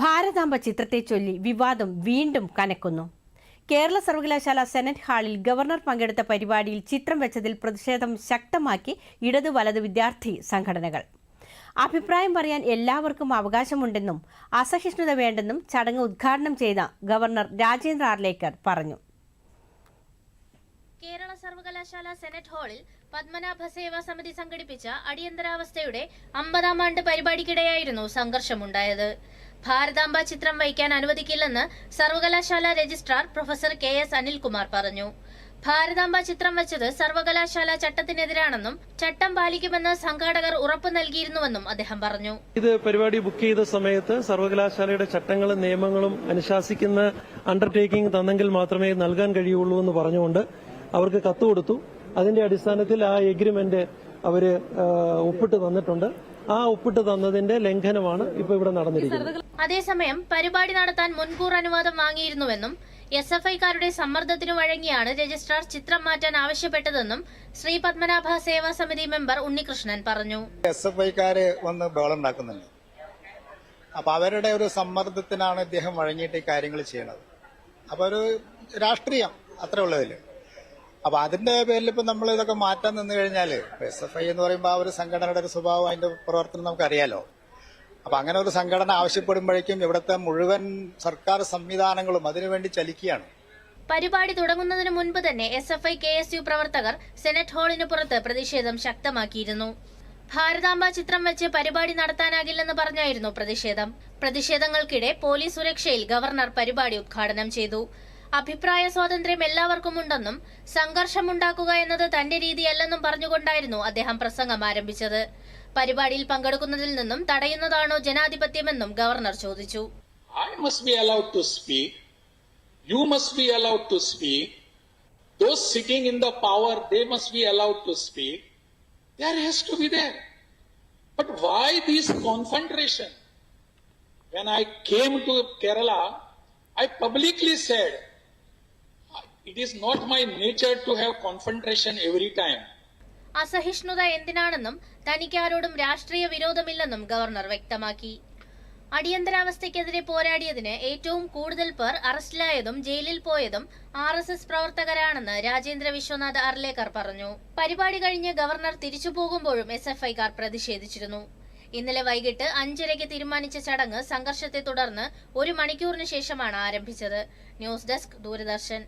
ഭാരതാംബ ചിത്രത്തെ ചൊല്ലി വിവാദം വീണ്ടും കനക്കുന്നു. കേരള സർവകലാശാല സെനറ്റ് ഹാളിൽ ഗവർണർ പങ്കെടുത്ത പരിപാടിയിൽ ചിത്രം വെച്ചതിൽ പ്രതിഷേധം ശക്തമാക്കി ഇടതു വലത് വിദ്യാർത്ഥി സംഘടനകൾ. അഭിപ്രായം പറയാൻ എല്ലാവർക്കും അവകാശമുണ്ടെന്നും അസഹിഷ്ണുത വേണ്ടെന്നും ചടങ്ങ് ഉദ്ഘാടനം ചെയ്ത ഗവർണർ രാജേന്ദ്ര ആർലേക്കർ പറഞ്ഞു. കേരള സർവകലാശാല സെനറ്റ് ഹാളിൽ പത്മനാഭ സേവാ സമിതി സംഘടിപ്പിച്ച അടിയന്തരാവസ്ഥയുടെ അമ്പതാം ആണ്ട് പരിപാടിക്കിടെയായിരുന്നു സംഘർഷമുണ്ടായത്. ഭാരതാംബ ചിത്രം വയ്ക്കാൻ അനുവദിക്കില്ലെന്ന് സർവകലാശാല registrar professor K S Anilkumar പറഞ്ഞു. ഭാരതാംബ ചിത്രം വച്ചത് സർവകലാശാല ചട്ടത്തിനെതിരാണെന്നും ചട്ടം പാലിക്കുമെന്ന് സംഘാടകർ ഉറപ്പു നൽകിയിരുന്നുവെന്നും അദ്ദേഹം പറഞ്ഞു. ഇത് പരിപാടി ബുക്ക് ചെയ്ത സമയത്ത് സർവകലാശാലയുടെ ചട്ടങ്ങളും നിയമങ്ങളും അനുശാസിക്കുന്ന അണ്ടർടേക്കിംഗ് തന്നെങ്കിൽ മാത്രമേ നൽകാൻ കഴിയുള്ളൂ എന്ന് പറഞ്ഞുകൊണ്ട് അവർക്ക് കത്ത് കൊടുത്തു. അതിന്റെ അടിസ്ഥാനത്തിൽ ആ എഗ്രിമെന്റ് അവർ ആ, ഒപ്പിട്ട് തന്നിട്ടുണ്ട്. ആ ഒപ്പിട്ട് തന്നതിന്റെ ലംഘനമാണ് ഇപ്പൊ ഇവിടെ നടന്നിരിക്കുന്നത്. അതേസമയം പരിപാടി നടത്താൻ മുൻകൂർ അനുവാദം വാങ്ങിയിരുന്നുവെന്നും എസ് എഫ് ഐക്കാരുടെ സമ്മർദ്ദത്തിനു വഴങ്ങിയാണ് രജിസ്ട്രാർ ചിത്രം മാറ്റാൻ ആവശ്യപ്പെട്ടതെന്നും ശ്രീ പത്മനാഭ സേവാ സമിതി മെമ്പർ ഉണ്ണികൃഷ്ണൻ പറഞ്ഞു. എസ് എഫ് ഐക്കാര് വന്ന് ബഹളുണ്ടാക്കുന്നുണ്ട് അപ്പൊ അവരുടെ ഒരു സമ്മർദ്ദത്തിനാണ് ഇദ്ദേഹം വഴങ്ങിയിട്ട് ഈ കാര്യങ്ങൾ ചെയ്യണത്. അപ്പൊ ഒരു രാഷ്ട്രീയം അത്രേ ഉള്ളതിൽ. അപ്പൊ അതിന്റെ പേരിൽ ഇപ്പൊ നമ്മൾ ഇതൊക്കെ മാറ്റാൻ നിന്ന് കഴിഞ്ഞാൽ എസ് എഫ് ഐ എന്ന് പറയുമ്പോൾ ആ ഒരു സംഘടനയുടെ ഒരു സ്വഭാവം അതിന്റെ പ്രവർത്തനം നമുക്കറിയാലോ. അപ്പൊ അങ്ങനെ ഒരു സംഘടന ആവശ്യപ്പെടുമ്പോഴേക്കും ഇവിടുത്തെ മുഴുവൻ സർക്കാർ സംവിധാനങ്ങളും അതിനുവേണ്ടി ചലിക്കുകയാണ്. പരിപാടി തുടങ്ങുന്നതിന് മുൻപ് തന്നെ S F I K S U പ്രവർത്തകർ സെനറ്റ് ഹാളിന് പുറത്ത് പ്രതിഷേധം ശക്തമാക്കിയിരുന്നു. ഭാരതാംബ ചിത്രം വെച്ച് പരിപാടി നടത്താനാകില്ലെന്ന് പറഞ്ഞായിരുന്നു പ്രതിഷേധം. പ്രതിഷേധങ്ങൾക്കിടെ പോലീസ് സുരക്ഷയിൽ ഗവർണർ പരിപാടി ഉദ്ഘാടനം ചെയ്തു. അഭിപ്രായ സ്വാതന്ത്ര്യം എല്ലാവർക്കും ഉണ്ടെന്നും സംഘർഷമുണ്ടാക്കുക എന്നത് തന്റെ രീതിയല്ലെന്നും പറഞ്ഞുകൊണ്ടായിരുന്നു അദ്ദേഹം പ്രസംഗം ആരംഭിച്ചത്. പരിപാടിയിൽ പങ്കെടുക്കുന്നതിൽ നിന്നും തടയുന്നതാണോ ജനാധിപത്യമെന്നും ഗവർണർ ചോദിച്ചു. But why this concentration? When I came to Kerala, I publicly said, it is not my nature to have confrontation every time അസഹിഷ്ണുത എന്തിനാണെന്നും തനിക്ക് ആരോടും രാഷ്ട്രീയ വിരോധമില്ലെന്നും ഗവർണർ വ്യക്തമാക്കി. അടിയന്തരാവസ്ഥയ്ക്കെതിരെ പോരാടിയതിന് ഏറ്റവും കൂടുതൽ പേർ അറസ്റ്റിലായതും ജയിലിൽ പോയതും ആർ എസ് എസ് പ്രവർത്തകരാണെന്ന് രാജേന്ദ്ര വിശ്വനാഥ് അർലേക്കർ പറഞ്ഞു. പരിപാടി കഴിഞ്ഞ് ഗവർണർ തിരിച്ചു പോകുമ്പോഴും എസ് എഫ് ഐക്കാർ പ്രതിഷേധിച്ചിരുന്നു. ഇന്നലെ വൈകിട്ട് അഞ്ചരയ്ക്ക് തീരുമാനിച്ച ചടങ്ങ് സംഘർഷത്തെ തുടർന്ന് ഒരു മണിക്കൂറിന് ശേഷമാണ് ആരംഭിച്ചത്. News desk Doordarshan.